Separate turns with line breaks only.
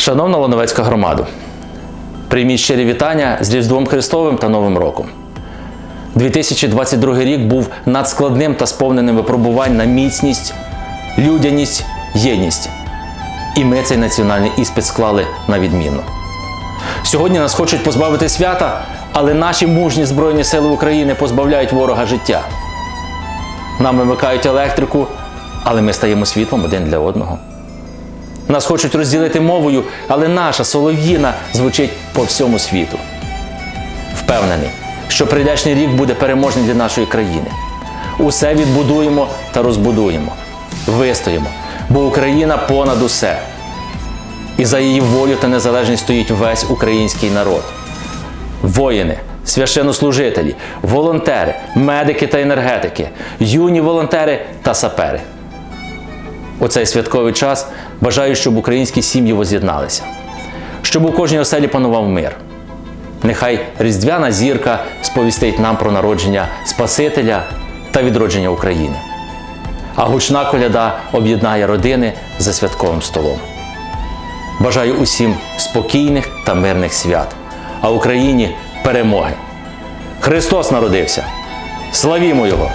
Шановна Лановецька громада, прийміть щирі вітання з Різдвом Христовим та Новим роком. 2022 рік був надскладним та сповненим випробувань на міцність, людяність, єдність. І ми цей національний іспит склали на відмінно. Сьогодні нас хочуть позбавити свята, але наші мужні Збройні Сили України позбавляють ворога життя. Нам вимикають електрику, але ми стаємо світлом один для одного. Нас хочуть розділити мовою, але наша солов'їна звучить по всьому світу. Впевнений, що прийдешній рік буде переможний для нашої країни. Усе відбудуємо та розбудуємо, вистоїмо, бо Україна понад усе. І за її волю та незалежність стоїть весь український народ. Воїни, священнослужителі, волонтери, медики та енергетики, юні волонтери та сапери. У цей святковий час бажаю, щоб українські сім'ї воз'єдналися, щоб у кожній оселі панував мир. Нехай різдвяна зірка сповістить нам про народження Спасителя та відродження України. А гучна коляда об'єднає родини за святковим столом. Бажаю усім спокійних та мирних свят, а Україні перемоги. Христос народився! Славімо Його!